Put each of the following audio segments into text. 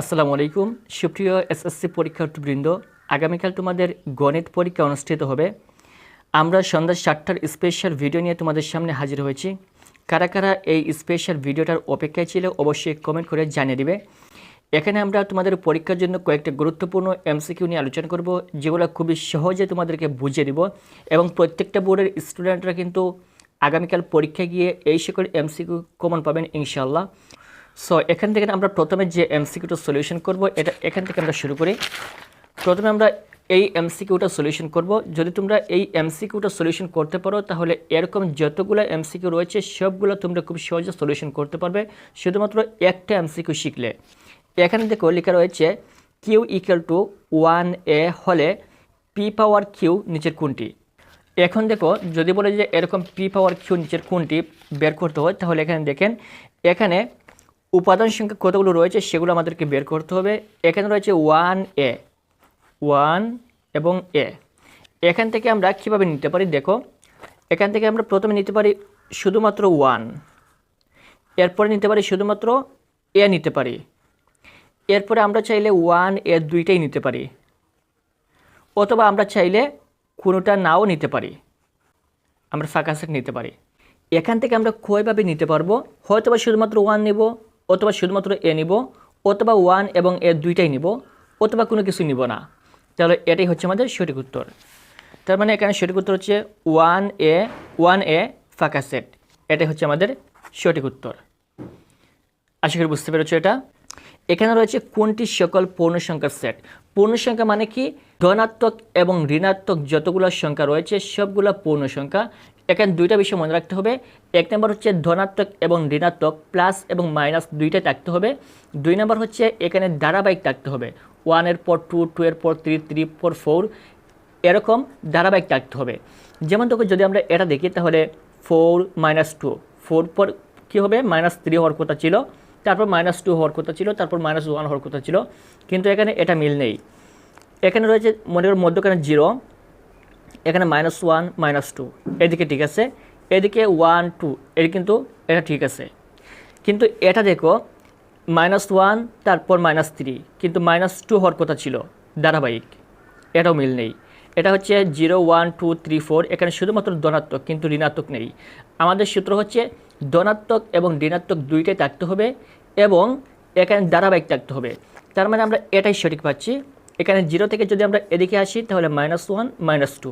আসসালামু আলাইকুম। সুপ্রিয় এসএসসি পরীক্ষার্থীবৃন্দ, আগামীকাল তোমাদের গণিত পরীক্ষা অনুষ্ঠিত হবে। আমরা সন্ধ্যা সাতটার স্পেশাল ভিডিও নিয়ে তোমাদের সামনে হাজির হয়েছি। কারা কারা এই স্পেশাল ভিডিওটার অপেক্ষায় ছিল অবশ্যই কমেন্ট করে জানিয়ে দিবে। এখানে আমরা তোমাদের পরীক্ষার জন্য কয়েকটা গুরুত্বপূর্ণ এমসিকিউ নিয়ে আলোচনা করব, যেগুলো খুবই সহজে তোমাদেরকে বুঝিয়ে দিব এবং প্রত্যেকটা বোর্ডের স্টুডেন্টরা কিন্তু আগামীকাল পরীক্ষায় গিয়ে এই সকল এমসিকিউ কমন পাবেন ইনশাল্লাহ সো এখান থেকে আমরা প্রথমে যে এমসিকিউটা সলিউশন করব, এটা এখান থেকে আমরা শুরু করি। প্রথমে আমরা এই এমসিকিউটা সলিউশন করব। যদি তোমরা এই এমসিকিউটা সলিউশন করতে পারো, তাহলে এরকম যতগুলো এমসিকিউ রয়েছে, সবগুলো তোমরা খুব সহজে সলিউশন করতে পারবে। শুধুমাত্র একটা এমসিকিউ শিখলে। এখানে দেখো লেখা রয়েছে কিউ ইকুয়াল টু ওয়ান এ হলে পি পাওয়ার কিউ নিচের কোনটি? এখন দেখো, যদি বলে যে এরকম পি পাওয়ার কিউ নিচের কোনটি বের করতে হয়, তাহলে এখানে দেখেন, এখানে উপাদান সংখ্যা কতগুলো রয়েছে সেগুলো আমাদেরকে বের করতে হবে। এখানে রয়েছে ওয়ান এ ওয়ান এবং এ এখান থেকে আমরা কীভাবে নিতে পারি দেখো। এখান থেকে আমরা প্রথমে নিতে পারি শুধুমাত্র ওয়ান এরপরে নিতে পারি শুধুমাত্র এ নিতে পারি। এরপরে আমরা চাইলে ওয়ান এ দুইটাই নিতে পারি। অথবা আমরা চাইলে কোনোটা নাও নিতে পারি। আমরা ফাঁকা নিতে পারি। এখান থেকে আমরা কয়ভাবে নিতে পারব। হয়তো বা শুধুমাত্র ওয়ান নেব। অথবা শুধুমাত্র এ নিব, অথবা ওয়ান এবং এ দুইটাই নিব, অথবা কোনো কিছু নিব না। তাহলে এটাই হচ্ছে আমাদের সঠিক উত্তর। তার মানে এখানে সঠিক উত্তর হচ্ছে ওয়ান এ ওয়ান এ ফাঁকা সেট এটাই হচ্ছে আমাদের সঠিক উত্তর। আশা করি বুঝতে পেরেছ এটা। এখানে রয়েছে কোনটি সকল পূর্ণ সংখ্যার সেট পূর্ণ সংখ্যা মানে কি? ধনাত্মক এবং ঋণাত্মক যতগুলো সংখ্যা রয়েছে, সবগুলো পূর্ণ সংখ্যা এখানে দুইটা বিষয় মনে রাখতে হবে। এক নম্বর হচ্ছে ধনাত্মক এবং ঋণাত্মক, প্লাস এবং মাইনাস দুইটাই থাকতে হবে। দুই নম্বর হচ্ছে এখানে ধারাবাহিক থাকতে হবে। ওয়ানের পর টু টু এর পর থ্রি থ্রি পর ফোর, এরকম ধারাবাহিক থাকতে হবে। যেমন তোকে যদি আমরা এটা দেখি তাহলে ফোর মাইনাস টু, ফোর পর কী হবে? মাইনাস থ্রি হওয়ার কথা ছিল, তারপর মাইনাস টু হওয়ার কথা ছিল, তারপর মাইনাস ওয়ান হওয়ার কথা ছিল, কিন্তু এখানে এটা মিল নেই। এখানে রয়েছে মনে করো মধ্যখানে জিরো এখানে মাইনাস ওয়ান মাইনাস টু এদিকে ঠিক আছে? এদিকে ওয়ান টু এর কিন্তু এটা ঠিক আছে। কিন্তু এটা দেখো মাইনাস ওয়ান তারপর মাইনাস থ্রি কিন্তু মাইনাস টু হওয়ার কথা ছিল, ধারাবাহিক। এটাও মিল নেই। এটা হচ্ছে zero one two three four এখানে শুধুমাত্র ধনাত্মক, কিন্তু ঋণাত্মক নেই। আমাদের সূত্র হচ্ছে ধনাত্মক এবং ঋণাত্মক দুইটাই থাকতে হবে এবং এখানে ধারাবাহিক থাকতে হবে। তার মানে আমরা এটাই সঠিক পাচ্ছি। এখানে জিরো থেকে যদি আমরা এদিকে আসি, তাহলে মাইনাস ওয়ান মাইনাস টু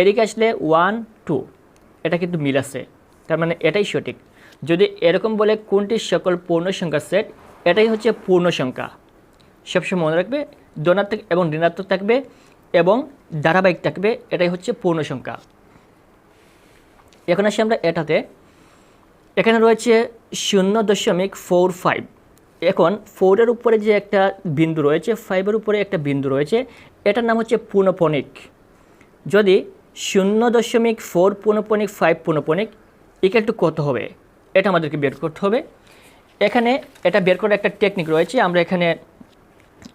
এদিকে আসলে ওয়ান টু এটা কিন্তু মিল আছে। তার মানে এটাই সঠিক। যদি এরকম বলে কোনটি সকল পূর্ণ সংখ্যার সেট এটাই হচ্ছে পূর্ণ সংখ্যা। সবসময় মনে রাখবে ধনাত্মক এবং ঋণাত্মক থাকবে এবং ধারাবাহিক থাকবে, এটাই হচ্ছে পূর্ণ সংখ্যা। এখন আসি আমরা এটাতে। এখানে রয়েছে শূন্য দশমিক ফোর ফাইভ এখন ফোরের উপরে যে একটা বিন্দু রয়েছে ফাইভের উপরে একটা বিন্দু রয়েছে, এটার নাম হচ্ছে পুনপনিক যদি শূন্য দশমিক ফোর পুনপনিক ফাইভ পুনপনিক ইকাল টু কত হবে। এটা আমাদেরকে বের করতে হবে। এখানে এটা বের করার একটা টেকনিক রয়েছে, আমরা এখানে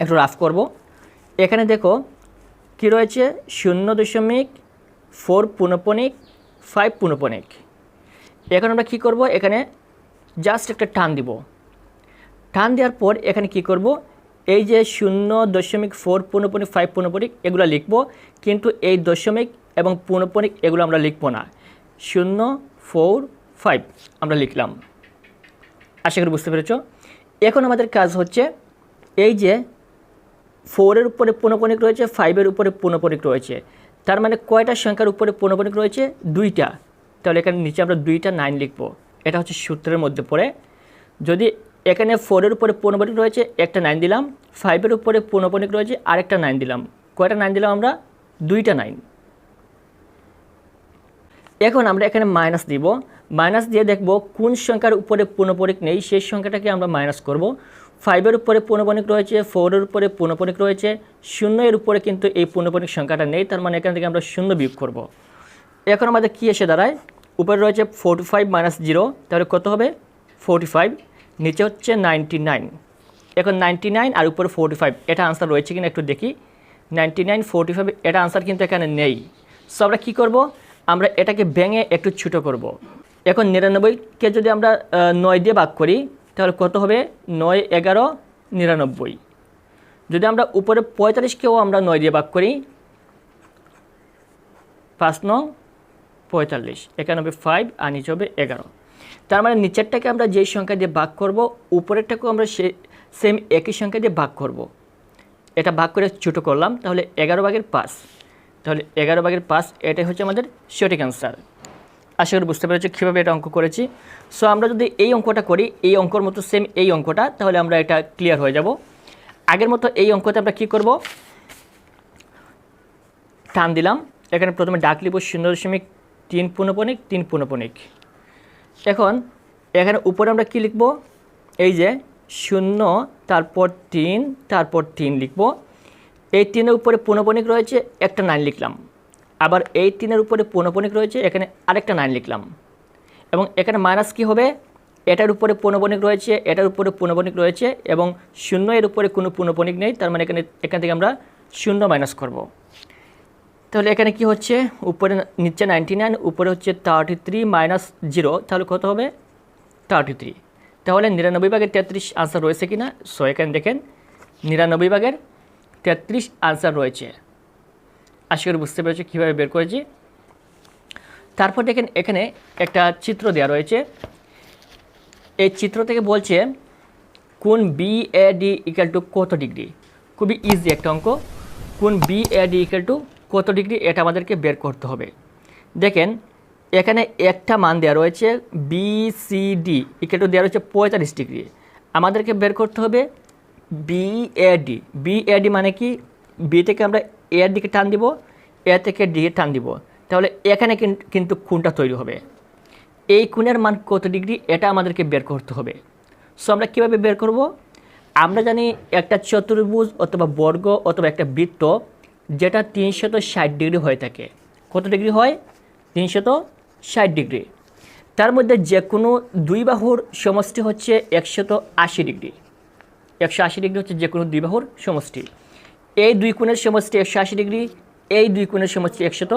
একটু রাফ করব। এখানে দেখো, কি রয়েছে? শূন্য দশমিক ফোর পুনপনিক ফাইভ পুনপনিক এখন আমরা কী করব? এখানে জাস্ট একটা টান দিব। টান দেওয়ার পর এখানে কি করব? এই যে শূন্য দশমিক ফোর পৌনপনিক ফাইভ পূর্ণপণিক এগুলো লিখব, কিন্তু এই দশমিক এবং পূর্ণপণিক এগুলো আমরা লিখব না। শূন্য ফোর ফাইভ আমরা লিখলাম। আশা করি বুঝতে পেরেছ? এখন আমাদের কাজ হচ্ছে এই যে ফোরের উপরে পূর্ণপণিক রয়েছে ফাইভের উপরে পূর্ণপণিক রয়েছে। তার মানে কয়টা সংখ্যার উপরে পূর্ণপণিক রয়েছে? দুইটা। তাহলে এখানে নিচে আমরা দুইটা নাইন লিখব। এটা হচ্ছে সূত্রের মধ্যে পড়ে। যদি এখানে ফোরের উপরে পৌনপনিক রয়েছে, একটা নাইন দিলাম। ফাইভের উপরে পৌনপনিক রয়েছে, আরেকটা নাইন দিলাম। কয়টা নাইন দিলাম আমরা? দুইটা নাইন এখন আমরা এখানে মাইনাস দিব। মাইনাস দিয়ে দেখব কোন সংখ্যার উপরে পৌনপনিক নেই, সেই সংখ্যাটাকে আমরা মাইনাস করব। ফাইভের উপরে পৌনপনিক রয়েছে ফোরের উপরে পৌনপনিক রয়েছে, শূন্য এর উপরে কিন্তু এই পৌনপনিক সংখ্যাটা নেই, তার মানে এখান থেকে আমরা শূন্য বিয়োগ করব। এখন আমাদের কী এসে দাঁড়ায়? উপরে রয়েছে ফোর্টি ফাইভ মাইনাস জিরো তাহলে কত হবে? ফোর্টি ফাইভ নিচে হচ্ছে নাইনটি নাইন এখন নাইনটি নাইন আর উপরে ফোর্টি ফাইভ এটা আনসার রয়েছে কিনা একটু দেখি। নাইনটি নাইন ফোর্টি ফাইভ এটা আনসার কিন্তু এখানে নেই। সো আমরা কী করব? আমরা এটাকে ভেঙে একটু ছোটো করব। এখন নিরানব্বইকে যদি আমরা নয় দিয়ে ভাগ করি, তাহলে কত হবে? নয়, এগারো, নিরানব্বই। যদি আমরা উপরে পঁয়তাল্লিশকেও আমরা নয় দিয়ে ভাগ করি, পাঁচ নং পঁয়তাল্লিশ। একানব্বই ফাইভ আর নিচে হবে এগারো। তার মানে নিচেরটাকে আমরা যেই সংখ্যা দিয়ে ভাগ করব, উপরেরটাকেও আমরা সে সেম একই সংখ্যা দিয়ে ভাগ করব। এটা ভাগ করে ছোটো করলাম, তাহলে এগারো ভাগের পাঁচ। তাহলে এগারো ভাগের পাঁচ, এটাই হচ্ছে আমাদের সঠিক অ্যান্সার আশা করি বুঝতে পেরেছি কীভাবে এটা অঙ্ক করেছি। সো আমরা যদি এই অঙ্কটা করি, এই অঙ্কর মতো সেম এই অঙ্কটা, তাহলে আমরা এটা ক্লিয়ার হয়ে যাব। আগের মতো এই অঙ্কতে আমরা কী করব? টান দিলাম। এখানে প্রথমে ডাক লিখব শূন্য দশমিক তিন পুনপনিক তিন পুনপনিক এখন এখানে উপরে আমরা কি লিখব? এই যে শূন্য, তারপর তিন তারপর তিন লিখব। এই তিনের উপরে পুনপনিক রয়েছে, একটা নাইন লিখলাম। আবার এই তিনের উপরে পুনপনিক রয়েছে, এখানে আরেকটা নাইন লিখলাম। এবং এখানে মাইনাস কি হবে? এটার উপরে পুনপনিক রয়েছে, এটার উপরে পুনপনিক রয়েছে, এবং শূন্য এর উপরে কোনো পুনপনিক নেই, তার মানে এখানে, এখান থেকে আমরা শূন্য মাইনাস করব। তাহলে এখানে কি হচ্ছে? উপরে নিচে নাইনটি নাইন উপরে হচ্ছে থার্টি থ্রি মাইনাস জিরো তাহলে কত হবে? থার্টি থ্রি তাহলে নিরানব্বই ভাগের তেত্রিশ আনসার রয়েছে কি না সো এখানে দেখেন, নিরানব্বই ভাগের তেত্রিশ আনসার রয়েছে। আশা করি বুঝতে পেরেছি কীভাবে বের করেছি। তারপর দেখেন, এখানে একটা চিত্র দেওয়া রয়েছে। এই চিত্র থেকে বলছে, কোন B A D equal to কত ডিগ্রি? খুবই ইজি একটা অঙ্ক। কোন B A D equal to কত ডিগ্রি এটা আমাদেরকে বের করতে হবে। দেখেন, এখানে একটা মান দেওয়া রয়েছে B C D equal to দেওয়া রয়েছে পঁয়তাল্লিশ ডিগ্রি। আমাদেরকে বের করতে হবে B A D B A D মানে কি? বি থেকে আমরা এর দিকে টান দিব এ থেকে ডি টান দিব। তাহলে এখানে কিন- কিন্তু কোনটা তৈরি হবে। এই কোণের মান কত ডিগ্রি এটা আমাদেরকে বের করতে হবে। সো আমরা কীভাবে বের করব? আমরা জানি একটা চতুর্ভুজ অথবা বর্গ অথবা একটা বৃত্ত যেটা তিনশত ষাট ডিগ্রি হয়ে থাকে। কত ডিগ্রি হয়? তিনশত ষাট ডিগ্রি। তার মধ্যে যে কোনো দুই বাহুর সমষ্টি হচ্ছে একশত আশি ডিগ্রি। একশো আশি ডিগ্রি হচ্ছে যে কোনো দুই বাহুর সমষ্টি। এই দুই কোণের সমষ্টি একশো আশি ডিগ্রি, এই দুই কোণের সমষ্টি একশত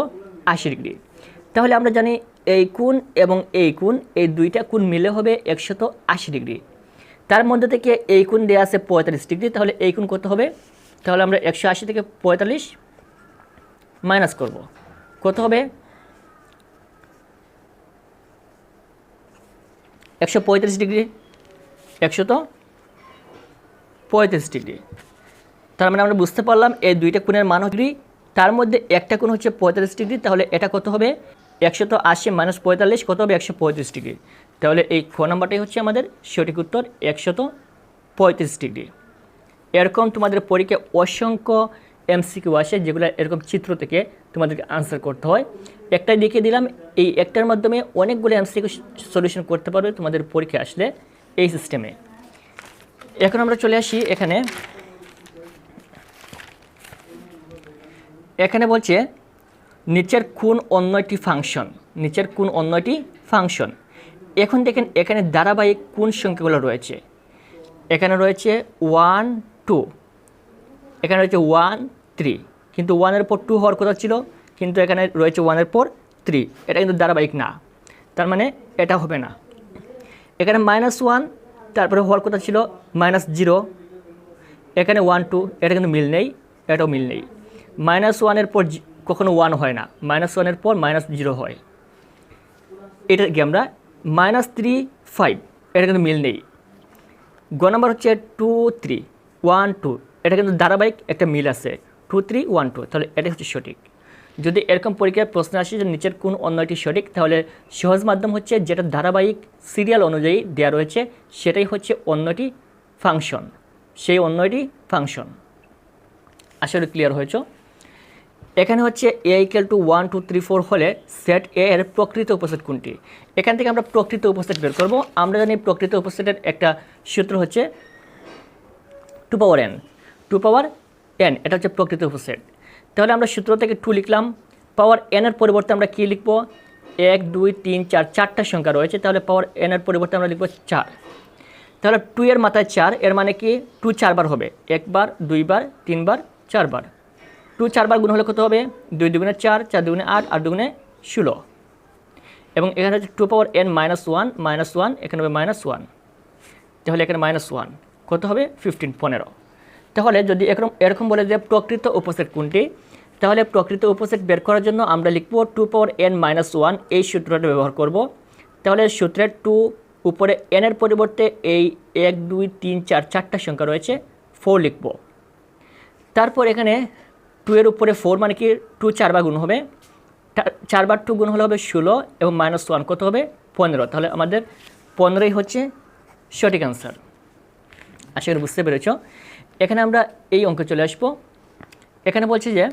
আশি ডিগ্রি। তাহলে আমরা জানি এই কোণ এবং এই কোণ, এই দুইটা কোণ মিলে হবে একশত আশি ডিগ্রি। তার মধ্যে থেকে এই কোণ দেওয়া আছে পঁয়তাল্লিশ ডিগ্রি, তাহলে এই কোণ কত হবে? তাহলে আমরা একশো আশি থেকে পঁয়তাল্লিশ মাইনাস করব। কত হবে? একশো পঁয়তাল্লিশ ডিগ্রি। একশত পঁয়ত্রিশ ডিগ্রি। তার মানে আমরা বুঝতে পারলাম এই দুইটা কোণের মান ডিগ্রি। তার মধ্যে একটা কোণ হচ্ছে পঁয়তাল্লিশ ডিগ্রি, তাহলে এটা কত হবে? একশত আশি মাইনাস পঁয়তাল্লিশ, কত হবে? একশো পঁয়ত্রিশ ডিগ্রি। তাহলে এই খ নাম্বারটাই হচ্ছে আমাদের সঠিক উত্তর একশত পঁয়ত্রিশ ডিগ্রি। এরকম তোমাদের পরীক্ষায় অসংখ্য এমসিকিউ আসে যেগুলো এরকম চিত্র থেকে তোমাদেরকে আনসার করতে হয়। একটাই দেখিয়ে দিলাম, এই একটার মাধ্যমে অনেকগুলো এমসিকিউ সলিউশন করতে পারবে তোমাদের পরীক্ষা আসলে এই সিস্টেমে এখন আমরা চলে আসি এখানে। এখানে বলছে, নিচের কোন অন্য একটি ফাংশন নিচের কোন অন্য একটি ফাংশন এখন দেখেন এখানে ধারাবাহিক কোন সংখ্যাগুলো রয়েছে? এখানে রয়েছে ওয়ান টু এখানে রয়েছে ওয়ান থ্রি কিন্তু ওয়ানের পর টু হওয়ার কথা ছিল, কিন্তু এখানে রয়েছে ওয়ানের পর থ্রি এটা কিন্তু ধারাবাহিক না। তার মানে এটা হবে না। এখানে মাইনাস ওয়ান তারপরে হওয়ার কথা ছিল মাইনাস জিরো এখানে ওয়ান টু এটা কিন্তু মিল নেই, এটাও মিল নেই। মাইনাস ওয়ানের পর কখনো ওয়ান হয় না। মাইনাস ওয়ানের পর মাইনাস জিরো হয়। এটা কি আমরা? মাইনাস থ্রি ফাইভ এটা কিন্তু মিল নেই। গ নাম্বার হচ্ছে টু থ্রি ওয়ান টু এটা কিন্তু ধারাবাহিক একটা মিল আছে। টু থ্রি ওয়ান টু তাহলে এটাই হচ্ছে সঠিক। যদি এরকম পরীক্ষায় প্রশ্ন আসে যে নিচের কোন অন্যটি সঠিক, তাহলে সহজ মাধ্যম হচ্ছে যেটা ধারাবাহিক সিরিয়াল অনুযায়ী দেওয়া রয়েছে, সেটাই হচ্ছে অন্যটি ফাংশন। সেই অন্যটি ফাংশন। আসলে ক্লিয়ার হয়েছ? এখানে হচ্ছে A equal to one two three four হলে সেট এ এর প্রকৃত উপসেট কোনটি? এখান থেকে আমরা প্রকৃত উপসেট বের করব। আমরা জানি প্রকৃত উপসেটের একটা সূত্র হচ্ছে two power N two power N, এটা হচ্ছে প্রকৃত উপসেট। তাহলে আমরা সূত্র থেকে টু লিখলাম, পাওয়ার এনের পরিবর্তে আমরা কী লিখব? এক, দুই, তিন, চার, চারটা সংখ্যা রয়েছে, তাহলে পাওয়ার এনের পরিবর্তে আমরা লিখব চার। তাহলে টু এর মাথায় চার, এর মানে কি? টু চারবার হবে, একবার, দুইবার, তিনবার, চারবার। টু চারবার গুণ হলে কত হবে? দুই দুগুণে চার চার দুগুণে আট আট দুগুণে ষোলো। এবং এখানে হচ্ছে two power N minus one minus one, এখানে হবে মাইনাস ওয়ান। তাহলে এখানে মাইনাস ওয়ান, কত হবে? ফিফটিন, পনেরো। তাহলে যদি এরকম এরকম বলে যে প্রকৃত উপসেট কোনটি? তাহলে প্রকৃত উপসেট বের করার জন্য আমরা লিখব two power N minus one, এই সূত্রটা ব্যবহার করব। তাহলে সূত্রের টু উপরে এনের পরিবর্তে এই এক, দুই, তিন, চার, চারটা সংখ্যা রয়েছে ফোর লিখব। তারপর এখানে টু এর উপরে ফোর মানে কি? টু চারবার গুণ হবে। চারবার টু গুণ হলে হবে ষোলো এবং মাইনাস ওয়ান কত হবে? পনেরো। তাহলে আমাদের পনেরোই হচ্ছে সঠিক অ্যান্সার আশা করি বুঝতে পেরেছ। এখানে আমরা এই অঙ্কে চলে আসব। এখানে বলছে যে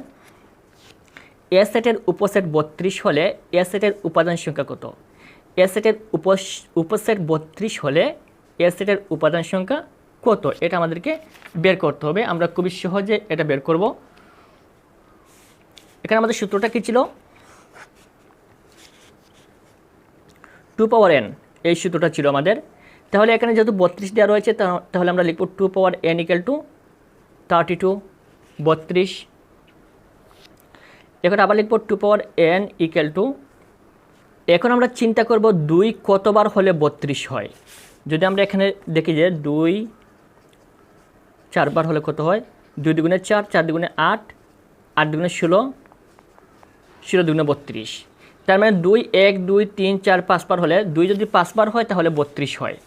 এ সেটের উপসেট বত্রিশ হলে এ সেটের উপাদান সংখ্যা কত? এ সেটের উপস, উপসেট বত্রিশ হলে এ সেটের উপাদান সংখ্যা কত? এটা আমাদেরকে বের করতে হবে। আমরা খুবই সহজে এটা বের করব। এখানে আমাদের সূত্রটা কী ছিল? টু পাওয়ার এন এই সূত্রটা ছিল আমাদের তাহলে এখানে যেহেতু বত্রিশ দেওয়া রয়েছে তাহলে আমরা লিখব two power N equal to thirty two বত্রিশ। এখন আবার লিখব two power N equal to এখন আমরা চিন্তা করব দুই কতবার হলে বত্রিশ হয়। যদি আমরা এখানে দেখি যে দুই চারবার হলে কত হয়? দুই দুগুণে চার চার দুগুণে আট আট দুগুণে ষোলো ষোলো দুগুণে বত্রিশ। তার মানে দুই, এক, দুই, তিন, চার, পাঁচবার হলে, দুই যদি পাঁচবার হয় তাহলে বত্রিশ হয়।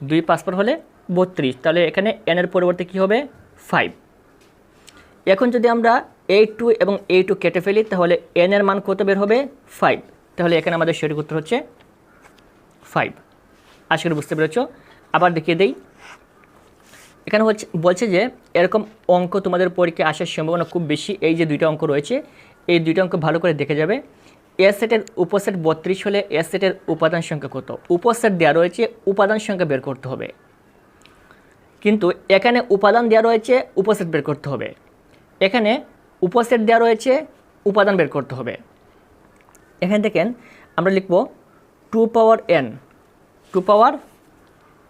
দুই পাঁচবার হলে বত্রিশ। তাহলে এখানে এনের পরিবর্তে কী হবে? ফাইভ এখন যদি আমরা এই টু এবং এই টু কেটে ফেলি, তাহলে এন এর মান কত বের হবে? ফাইভ তাহলে এখানে আমাদের সঠিক উত্তর হচ্ছে ফাইভ আশা করি বুঝতে পেরেছ। আবার দেখিয়ে দেই। এখানে হচ্ছে, বলছে যে এরকম অঙ্ক তোমাদের পরীক্ষায় আসার সম্ভাবনা খুব বেশি। এই যে দুইটা অঙ্ক রয়েছে, এই দুইটা অঙ্ক ভালো করে দেখে যাবে। এ উপসেট বত্রিশ হলে এ উপাদান সংখ্যা কত? উপসেট দেওয়া রয়েছে, উপাদান সংখ্যা বের করতে হবে। কিন্তু এখানে উপাদান দেওয়া রয়েছে, উপসেট বের করতে হবে। এখানে উপসেট দেওয়া রয়েছে, উপাদান বের করতে হবে। এখানে দেখেন, আমরা লিখব two power N. Two power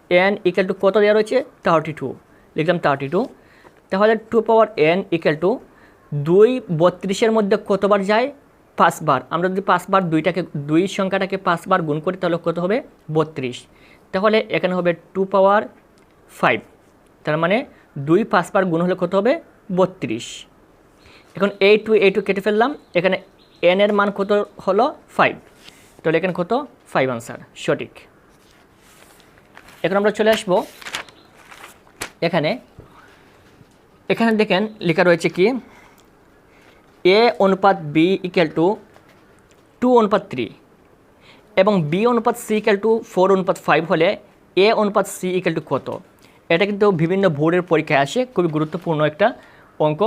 N equal to কত দেওয়া রয়েছে? থার্টি টু লিখলাম থার্টি টু তাহলে two power N equal to দুই বত্রিশের মধ্যে কতবার যায়? পাঁচবার। আমরা যদি পাঁচবার দুইটাকে, দুই সংখ্যাটাকে পাঁচবার গুণ করি, তাহলে কত হবে? বত্রিশ। তাহলে এখানে হবে টু পাওয়ার ফাইভ। তার মানে দুই পাঁচবার গুণ হলে কত হবে? বত্রিশ। এখন এই টু এই টু কেটে ফেললাম। এখানে এন এর মান কত হলো? ফাইভ তাহলে এখানে কত? ফাইভ আনসার সঠিক। এখন আমরা চলে আসব। এখানে এখানে দেখেন, লেখা রয়েছে কি? এ অনুপাত বি ইকুয়াল টু টু অনুপাত থ্রি এবং বি অনুপাত সি ইকুয়াল টু ফোর অনুপাত ফাইভ হলে এ অনুপাত সি ইকুয়াল টু কত? এটা কিন্তু বিভিন্ন বোর্ডের পরীক্ষায় আসে, খুবই গুরুত্বপূর্ণ একটা অঙ্ক।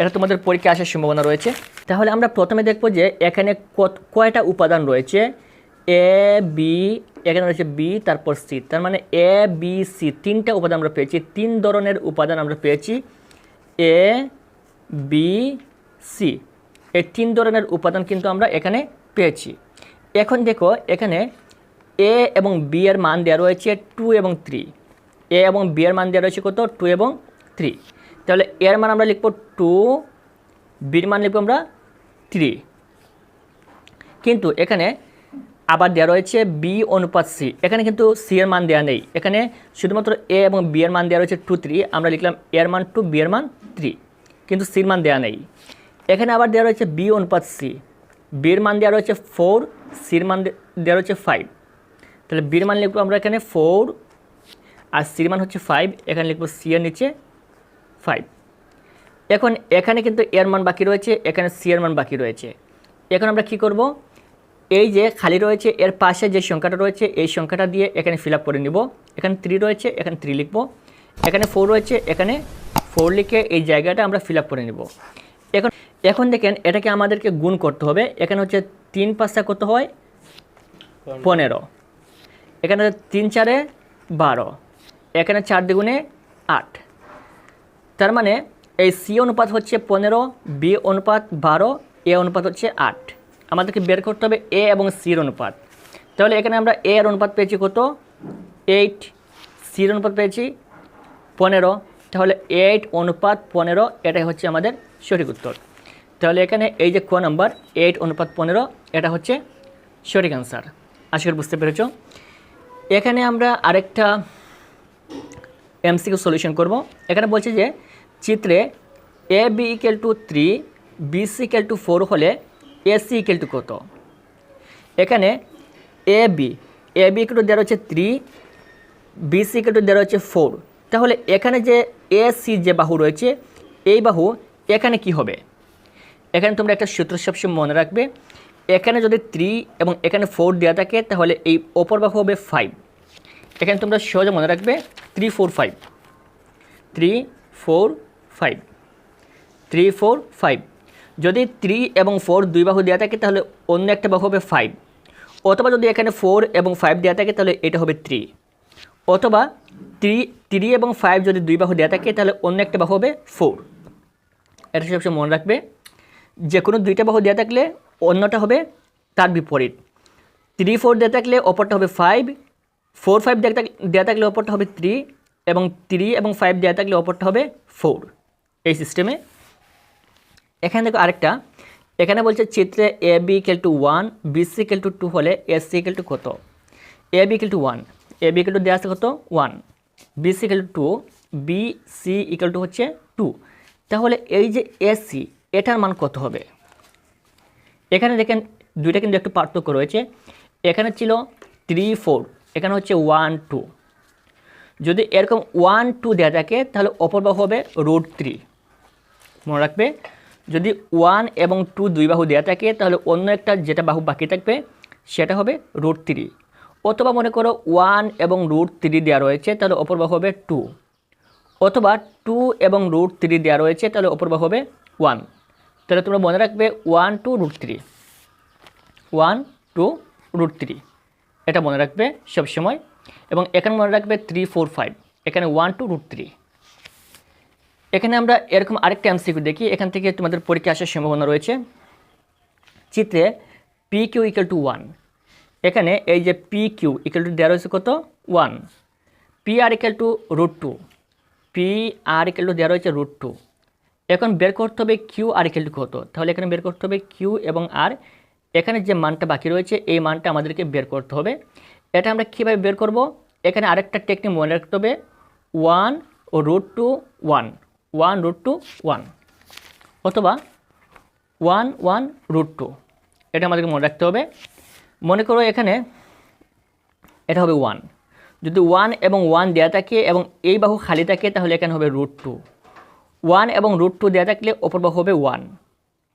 এটা তোমাদের পরীক্ষায় আসার সম্ভাবনা রয়েছে। তাহলে আমরা প্রথমে দেখব যে এখানে কয়টা উপাদান রয়েছে? এ বি এখানে রয়েছে বি তারপর সি তার মানে এ বি সি তিনটা উপাদান আমরা পেয়েছি। তিন ধরনের উপাদান আমরা পেয়েছি। এ বি সি এই তিন ধরনের উপাদান কিন্তু আমরা এখানে পেয়েছি। এখন দেখো, এখানে এ এবং বি এর মান দেওয়া রয়েছে টু এবং থ্রি এ এবং বি এর মান দেওয়া রয়েছে কত? টু এবং থ্রি তাহলে এর মান আমরা লিখব টু বির মান লিখব আমরা থ্রি কিন্তু এখানে আবার দেওয়া রয়েছে বি অনুপাত সি এখানে কিন্তু সি এর মান দেওয়া নেই। এখানে শুধুমাত্র এ এবং বি এর মান দেওয়া রয়েছে টু থ্রি আমরা লিখলাম এর মান টু বি এর মান থ্রি কিন্তু সির মান দেওয়া নেই। এখানে আবার দেওয়া রয়েছে বি অনুপাত সি। বির মান দেওয়া রয়েছে ফোর, সির মান দেওয়া রয়েছে ফাইভ। তাহলে বির মান লিখব আমরা এখানে ফোর আর সির মান হচ্ছে ফাইভ, এখানে লিখব সি এর নিচে ফাইভ। এখন এখানে কিন্তু এর মান বাকি রয়েছে, এখানে সি এর মান বাকি রয়েছে। এখন আমরা কি করব? এই যে খালি রয়েছে, এর পাশে যে সংখ্যাটা রয়েছে, এই সংখ্যাটা দিয়ে এখানে ফিল করে নিব। এখানে থ্রি রয়েছে, এখানে থ্রি লিখব। এখানে ফোর রয়েছে, এখানে ফোর লিখে এই জায়গাটা আমরা ফিল করে নিব। এখন এখন দেখেন এটাকে আমাদেরকে গুণ করতে হবে। এখানে হচ্ছে তিন পাঁচটা কত হয়? পনেরো। এখানে তিন চারে বারো। এখানে চার দ্বিগুণে আট। তার মানে এই সি অনুপাত হচ্ছে পনেরো বি অনুপাত বারো এ অনুপাত হচ্ছে আট। আমাদেরকে বের করতে হবে এ এবং সির অনুপাত। তাহলে এখানে আমরা এ এর অনুপাত পেয়েছি কত? এইট। সির অনুপাত পেয়েছি পনেরো। তাহলে এইট অনুপাত পনেরো এটাই হচ্ছে আমাদের সঠিক উত্তর। তাহলে এখানে এই যে ক নাম্বার এইট অনুপাত পনেরো, এটা হচ্ছে সঠিক অ্যান্সার আশা করি বুঝতে পেরেছ। এখানে আমরা আরেকটা এমসিকিউ সলিউশন করব। এখানে বলছে যে, চিত্রে A B equal to three B C equal to four হলে এ সি ইকেল টু কত? এখানে A B A B equal to দেওয়া হচ্ছে three B C equal to দেওয়া হচ্ছে ফোর তাহলে এখানে যে এ সি যে বাহু রয়েছে, এই বাহু এখানে কি হবে? এখানে তোমরা একটা সূত্র সবসময় মনে রাখবে। এখানে যদি থ্রি এবং এখানে ফোর দেওয়া থাকে, তাহলে এই ওপর বাহু হবে ফাইভ এখানে তোমরা সহজে মনে রাখবে three four five three four five three four five যদি থ্রি এবং ফোর দুই বাহু দেওয়া থাকে, তাহলে অন্য একটা বাহু হবে ফাইভ অথবা যদি এখানে ফোর এবং ফাইভ দেওয়া থাকে, তাহলে এটা হবে থ্রি অথবা থ্রি থ্রি এবং ফাইভ যদি দুই বাহু দেওয়া থাকে, তাহলে অন্য একটা বাহু হবে ফোর এটা সবসময় মনে রাখবে। যে কোনো দুইটা বাহু দেওয়া থাকলে অন্যটা হবে তার বিপরীত। থ্রি ফোর দেওয়া থাকলে অপরটা হবে ফাইভ ফোর ফাইভ দেওয়া থাকলে অপরটা হবে থ্রি এবং থ্রি এবং ফাইভ দেওয়া থাকলে অপরটা হবে ফোর এই সিস্টেমে এখানে দেখো আরেকটা। এখানে বলছে চিত্রে A B equal to one B C equal to two হলে এস সি ইকেল টু কত? A B equal to one A B equal to দেওয়া আছে কত? One B C equal to two B C equal to হচ্ছে two তাহলে এই যে AC এটার মান কত হবে? এখানে দেখেন দুইটা কিন্তু একটু পার্থক্য রয়েছে। এখানে ছিল থ্রি ফোর এখানে হচ্ছে ওয়ান টু যদি এরকম ওয়ান টু দেওয়া থাকে, তাহলে অপর বাহু হবে রুট থ্রি মনে রাখবে? যদি ওয়ান এবং টু দুই বাহু দেওয়া থাকে, তাহলে অন্য একটা যেটা বাহু বাকি থাকবে, সেটা হবে রুট থ্রি অথবা মনে করো ওয়ান এবং রুট থ্রি দেওয়া রয়েছে, তাহলে অপর বাহু হবে টু অথবা টু এবং রুট থ্রি দেওয়া রয়েছে, তাহলে অপর বাহু হবে ওয়ান তাহলে তোমরা মনে রাখবে one two root three one two root three এটা মনে রাখবে সবসময়। এবং এখানে মনে রাখবে থ্রি ফোর ফাইভ এখানে ওয়ান টু রুট থ্রি এখানে আমরা এরকম আরেকটা এমসিকিউ দেখি। এখান থেকে তোমাদের পরীক্ষা আসার সম্ভাবনা রয়েছে। চিত্রে P Q equal to one এখানে এই যে পি কিউ ইকাল টু দেওয়া রয়েছে কত? One P R equal to root two P R equal to রয়েছে রুট টু এখন বের করতে হবে কিউ আর ইকাল টু কত? তাহলে এখানে বের করতে হবে কিউ এবং আর এখানে যে মানটা বাকি রয়েছে, এই মানটা আমাদেরকে বের করতে হবে। এটা আমরা কীভাবে বের করব? এখানে আরেকটা টেকনিক মনে রাখতে হবে। ওয়ান ও root two one one root two one অথবা ওয়ান ওয়ান রুট টু এটা আমাদেরকে মনে রাখতে হবে। মনে করো এখানে এটা হবে ওয়ান যদি ওয়ান এবং ওয়ান দেওয়া থাকে এবং এই বাহু খালি থাকে, তাহলে এখানে হবে রুট টু ওয়ান এবং রুট টু দেওয়া থাকলে অপর বাহু হবে ওয়ান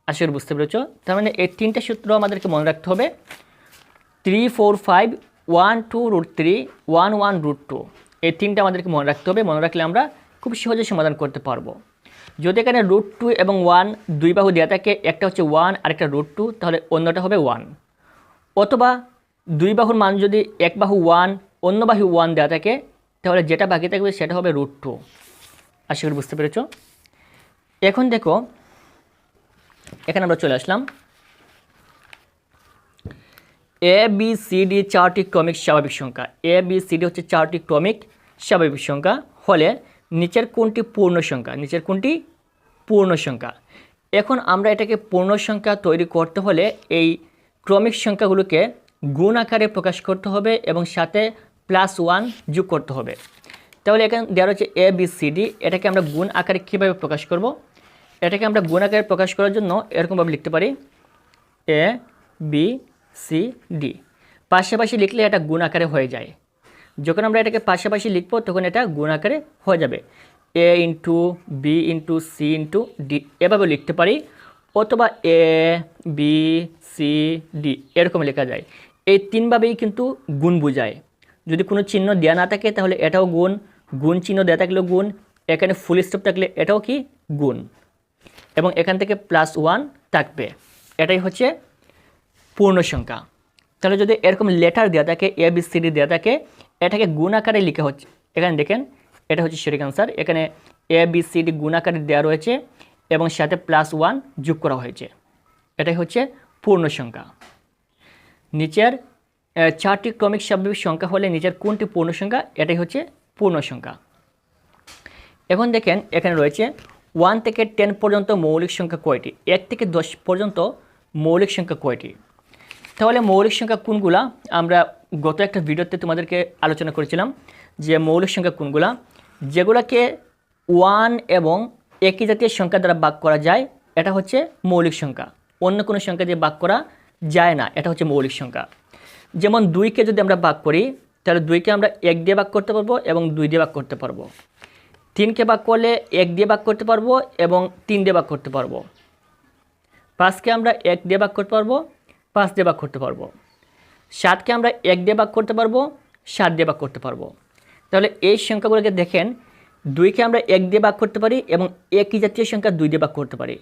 আশা করি বুঝতে পেরেছ? তার মানে এই তিনটে সূত্র আমাদেরকে মনে রাখতে হবে। Three four five one two root three one one root two এই তিনটা আমাদেরকে মনে রাখতে হবে। মনে রাখলে আমরা খুব সহজে সমাধান করতে পারব। যদি এখানে রুট টু এবং ওয়ান দুই বাহু দেওয়া থাকে, একটা হচ্ছে ওয়ান আর একটা রুট টু তাহলে অন্যটা হবে ওয়ান অথবা দুই বাহুর মান যদি এক বাহু ওয়ান অন্য বাহু ওয়ান দেওয়া থাকে, তাহলে যেটা বাকি থাকবে সেটা হবে রুট টু আশা করি বুঝতে পেরেছ? এখন দেখো, এখানে আমরা চলে আসলাম। এ বি সি ডি চারটি ক্রমিক স্বাভাবিক সংখ্যা। এ বি সি ডি হচ্ছে চারটি ক্রমিক স্বাভাবিক সংখ্যা। হলে নিচের কোনটি পূর্ণ সংখ্যা? নিচের কোনটি পূর্ণ সংখ্যা? এখন আমরা এটাকে পূর্ণ সংখ্যা তৈরি করতে হলে এই ক্রমিক সংখ্যাগুলোকে গুণ আকারে প্রকাশ করতে হবে এবং সাথে প্লাস ওয়ান যোগ করতে হবে। তাহলে এখানে দেওয়া রয়েছে এ বি সি ডি এটাকে আমরা গুণ আকারে কীভাবে প্রকাশ করব? এটাকে আমরা গুণ আকারে প্রকাশ করার জন্য এরকমভাবে লিখতে পারি এ বি সি ডি পাশাপাশি লিখলে এটা গুণ আকারে হয়ে যায়। যখন আমরা এটাকে পাশাপাশি লিখব, তখন এটা গুণ আকারে হয়ে যাবে। A into B into C into D এভাবে লিখতে পারি। অথবা এ বি সি ডি এরকম লেখা যায়। এই তিনভাবেই কিন্তু গুণ বোঝায়। যদি কোনো চিহ্ন দেওয়া না থাকে, তাহলে এটাও গুণ। গুণ চিহ্ন দেওয়া থাকলেও গুণ। এখানে ফুল স্টপ থাকলে এটাও কি? গুণ। এবং এখান থেকে প্লাস ওয়ান থাকবে। এটাই হচ্ছে পূর্ণ সংখ্যা। তাহলে যদি এরকম লেটার দেওয়া থাকে এ বি সি ডি দেওয়া থাকে, এটাকে গুণ আকারে লিখা হচ্ছে এখানে দেখেন, এটা হচ্ছে সঠিক অ্যান্সার এখানে এ বি সি ডি গুণ আকারে দেওয়া রয়েছে এবং সাথে প্লাস ওয়ান যোগ করা হয়েছে। এটাই হচ্ছে পূর্ণ সংখ্যা। নিচের চারটি ক্রমিক স্বাভাবিক সংখ্যা হলে নিজের কোনটি পূর্ণ সংখ্যা এটাই হচ্ছে পূর্ণ সংখ্যা এখন দেখেন, এখানে রয়েছে ওয়ান থেকে টেন পর্যন্ত মৌলিক সংখ্যা কয়টি? এক থেকে দশ পর্যন্ত মৌলিক সংখ্যা কয়টি? তাহলে মৌলিক সংখ্যা কোনগুলা? আমরা গত একটা ভিডিওতে তোমাদেরকে আলোচনা করেছিলাম যে মৌলিক সংখ্যা কোনগুলা? যেগুলোকে ওয়ান এবং একই জাতীয় সংখ্যা দ্বারা ভাগ করা যায়, এটা হচ্ছে মৌলিক সংখ্যা। অন্য কোনো সংখ্যা দিয়ে ভাগ করা যায় না, এটা হচ্ছে মৌলিক সংখ্যা। যেমন দুইকে যদি আমরা ভাগ করি তাহলে দুইকে আমরা এক দিয়ে ভাগ করতে পারব এবং দুই দিয়ে ভাগ করতে পারব তিনকে ভাগ করলে এক দিয়ে ভাগ করতে পারব এবং তিন দিয়ে ভাগ করতে পারব পাঁচকে আমরা এক দিয়ে ভাগ করতে পারব পাঁচ দিয়ে ভাগ করতে পারব সাতকে আমরা এক দিয়ে ভাগ করতে পারব সাত দিয়ে ভাগ করতে পারব তাহলে এই সংখ্যাগুলোকে দেখেন দুইকে আমরা এক দিয়ে ভাগ করতে পারি এবং একই জাতীয় সংখ্যা দুই দিয়ে ভাগ করতে পারি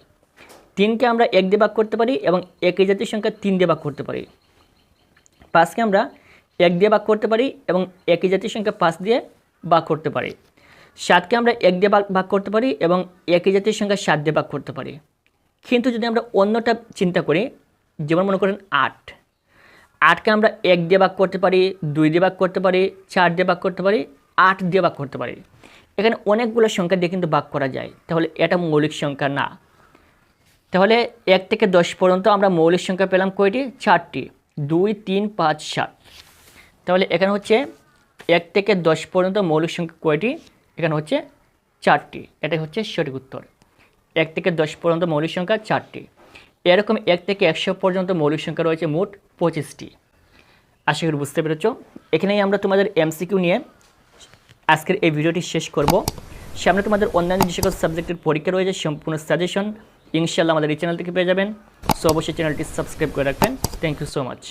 তিনকে আমরা এক দিয়ে ভাগ করতে পারি এবং একই জাতীয় সংখ্যা তিন দিয়ে ভাগ করতে পারি পাঁচকে আমরা এক দিয়ে ভাগ করতে পারি এবং একই জাতীয় সংখ্যা পাঁচ দিয়ে ভাগ করতে পারি। সাতকে আমরা এক দিয়ে ভাগ করতে পারি এবং একই জাতীয় সংখ্যা সাত দিয়ে ভাগ করতে পারি। কিন্তু যদি আমরা অন্যটা চিন্তা করি, যেমন মনে করেন আট। আটকে আমরা এক দিয়ে ভাগ করতে পারি, দুই দিয়ে ভাগ করতে পারি, চার দিয়ে ভাগ করতে পারি, আট দিয়ে ভাগ করতে পারি। এখানে অনেকগুলো সংখ্যা দিয়ে কিন্তু ভাগ করা যায়। তাহলে এটা মৌলিক সংখ্যা না। তাহলে এক থেকে দশ পর্যন্ত আমরা মৌলিক সংখ্যা পেলাম কয়টি? চারটি। দুই, তিন, পাঁচ, সাত। তাহলে এখানে হচ্ছে এক থেকে দশ পর্যন্ত মৌলিক সংখ্যা কয়টি? এখানে হচ্ছে চারটি। এটাই হচ্ছে সঠিক উত্তর। এক থেকে দশ পর্যন্ত মৌলিক সংখ্যা চারটি। এরকম এক থেকে একশো পর্যন্ত মৌলিক সংখ্যা রয়েছে মোট পঁচিশটি। আশা করি বুঝতে পেরেছ? এখানেই আমরা তোমাদের এমসিকিউ নিয়ে আজকের এই ভিডিওটি শেষ করব। সামনে তোমাদের অন্যান্য যে সকল সাবজেক্টের পরীক্ষা রয়েছে, সম্পূর্ণ সাজেশন ইনশাল্লাহ আমাদের এই চ্যানেল থেকে পেয়ে যাবেন। সো অবশ্যই চ্যানেলটি সাবস্ক্রাইব করে রাখবেন। Thank you so much